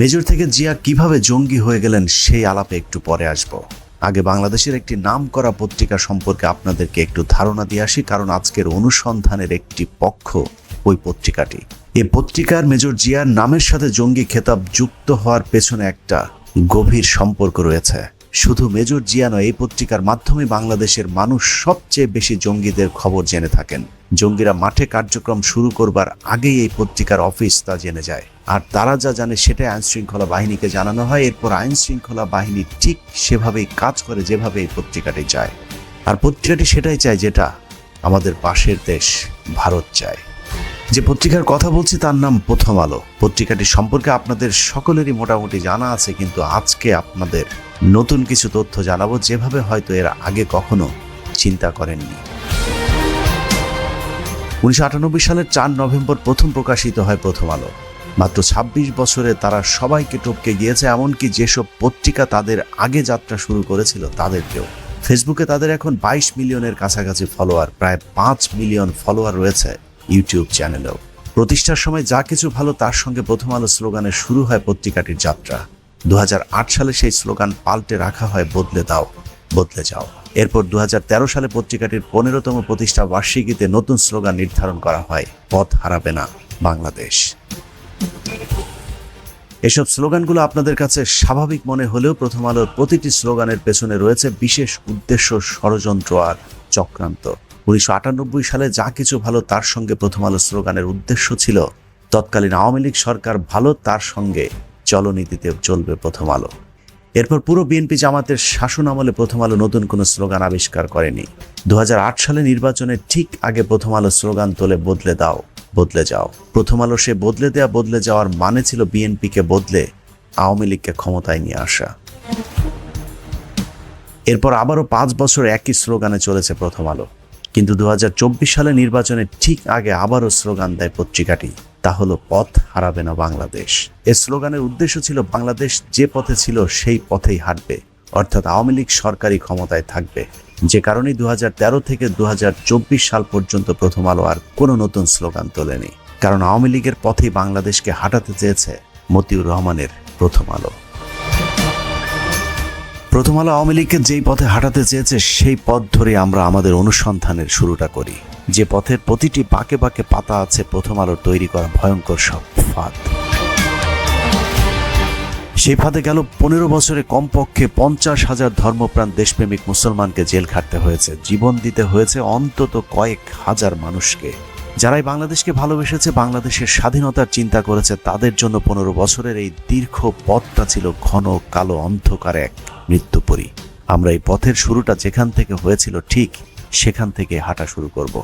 Major থেকে জিয়া কীভাবে জঙ্গি হয়ে গেলেন সেই আলাপে একটু পরে আসব। আগে বাংলাদেশের একটি নাম করা পত্রিকা সম্পর্কে আপনাদেরকে একটু ধারণা দিয়ে আসি, কারণ আজকের অনুসন্ধানের একটি পক্ষ ওই পত্রিকাটি। এই পত্রিকার মেজর জিয়ার নামের সাথে জঙ্গি খেতাব যুক্ত হওয়ার পেছনে একটা গভীর সম্পর্ক রয়েছে। শুধু মেজর জিয়া নয়, এই পত্রিকার মাধ্যমে বাংলাদেশের মানুষ সবচেয়ে বেশি জঙ্গিদের খবর জেনে থাকেন। জঙ্গিরা মাঠে কার্যক্রম শুরু করবার আগেই এই পত্রিকার অফিস তা জেনে যায়। আর তারা যা জানে সেটাই আইন শৃঙ্খলা বাহিনীকে জানানো হয়। এরপর আইন শৃঙ্খলা বাহিনী ঠিক সেভাবেই কাজ করে, যেভাবে এই পত্রিকাটি চায়। আর পত্রিকাটি সেটাই চায় যেটা আমাদের পাশের দেশ ভারত চায়। যে পত্রিকার কথা বলছি তার নাম প্রথম আলো। পত্রিকাটি সম্পর্কে আপনাদের সকলেরই মোটামুটি জানা আছে, কিন্তু আজকে আপনাদের নতুন কিছু তথ্য জানাব, যেভাবে হয়তো এর আগে কখনো চিন্তা করেননি। উনিশশো আটানব্বই সালের চার নভেম্বর প্রথম প্রকাশিত হয় প্রথম আলো। মাত্র ২৬ বছরে তারা সবাইকে টপকে গিয়েছে, এমনকি যেসব পত্রিকা তাদের আগে যাত্রা শুরু করেছিল তাদেরকেও। ফেসবুকে তাদের এখন বাইশ মিলিয়নের কাছাকাছি ফলোয়ার, প্রায় পাঁচ মিলিয়ন ফলোয়ার রয়েছে ইউটিউব চ্যানেলেও। প্রতিষ্ঠার সময় যা কিছু ভালো তার সঙ্গে প্রথম আলো স্লোগানে শুরু হয় পত্রিকাটির যাত্রা। দু হাজার আট সালে সেই স্লোগান পাল্টে রাখা হয়, বদলে দাও, বদলে যাও। এরপর দু হাজার তেরো সালে পত্রিকাটির পনেরোতম প্রতিষ্ঠা বার্ষিকীতে নতুন স্লোগান নির্ধারণ করা হয়, পথ হারাবে না বাংলাদেশ। এসব স্লোগানগুলো আপনাদের কাছে স্বাভাবিক মনে হলেও প্রথম আলোর প্রতিটি স্লোগানের পেছনে রয়েছে বিশেষ উদ্দেশ্য, ষড়যন্ত্র আর চক্রান্ত। উনিশশো আটানব্বই সালে যা কিছু ভালো তার সঙ্গে প্রথম আলো স্লোগানের উদ্দেশ্য ছিল, তৎকালীন আওয়ামী লীগ সরকার ভালো তার সঙ্গে চলনীতিতে চলবে প্রথম আলো। এরপর পুরো বিএনপি জামাতের শাসন আমলে প্রথম আলো নতুন কোনো স্লোগান আবিষ্কার করেনি। দু হাজার আট সালে নির্বাচনের ঠিক আগে প্রথম আলো স্লোগান তোলে বদলে দাও। বদলে যাও। প্রথম আলো সে বদলে দেয়া বদলে যাওয়ার মানে ছিল বিএনপিকে বদলে আওয়ামী লীগকে ক্ষমতায় নিয়ে আসা। এরপর আবারও পাঁচ বছর একই স্লোগানে চলেছে প্রথম আলো। কিন্তু দু হাজার চব্বিশ সালে নির্বাচনের ঠিক আগে আবারও স্লোগান দেয় পত্রিকাটি। তা হলো, পথ হারাবে না বাংলাদেশ। এ স্লোগানের উদ্দেশ্য ছিল, বাংলাদেশ যে পথে ছিল, সেই পথেই হাঁটবে। অর্থাৎ আওয়ামী লীগ সরকারি ক্ষমতায় থাকবে। যে কারণে দু হাজার তেরো থেকে দুহাজার চব্বিশ সাল পর্যন্ত প্রথম আলো আর কোনো নতুন স্লোগান তোলেনি। কারণ আওয়ামী লীগের পথেই বাংলাদেশকে হাঁটাতে চেয়েছে মতিউর রহমানের প্রথম আলো। প্রথম আলো আওয়ামী লীগকে যেই পথে হাঁটাতে চেয়েছে, সেই পথ ধরে আমরা আমাদের অনুসন্ধানের শুরুটা করি। যে পথের প্রতিটি বাঁকে বাঁকে পাতা আছে প্রথম আলোর তৈরি করা ভয়ঙ্কর সব ফাঁদ। সেই ফাঁদে গেল পনেরো বছরে কমপক্ষে পঞ্চাশ হাজার ধর্মপ্রাণ দেশপ্রেমিক মুসলমানকে জেল খাটতে হয়েছে। জীবন দিতে হয়েছে অন্তত কয়েক হাজার মানুষকে। যারাই বাংলাদেশকে ভালোবেসেছে, বাংলাদেশের স্বাধীনতার চিন্তা করেছে, তাদের জন্য পনেরো বছরের এই দীর্ঘ পথটা ছিল ঘন কালো অন্ধকার এক মৃত্যুপরী। আমরা এই পথের শুরুটা যেখান থেকে হয়েছিল ঠিক সেখান থেকে হাঁটা শুরু করব।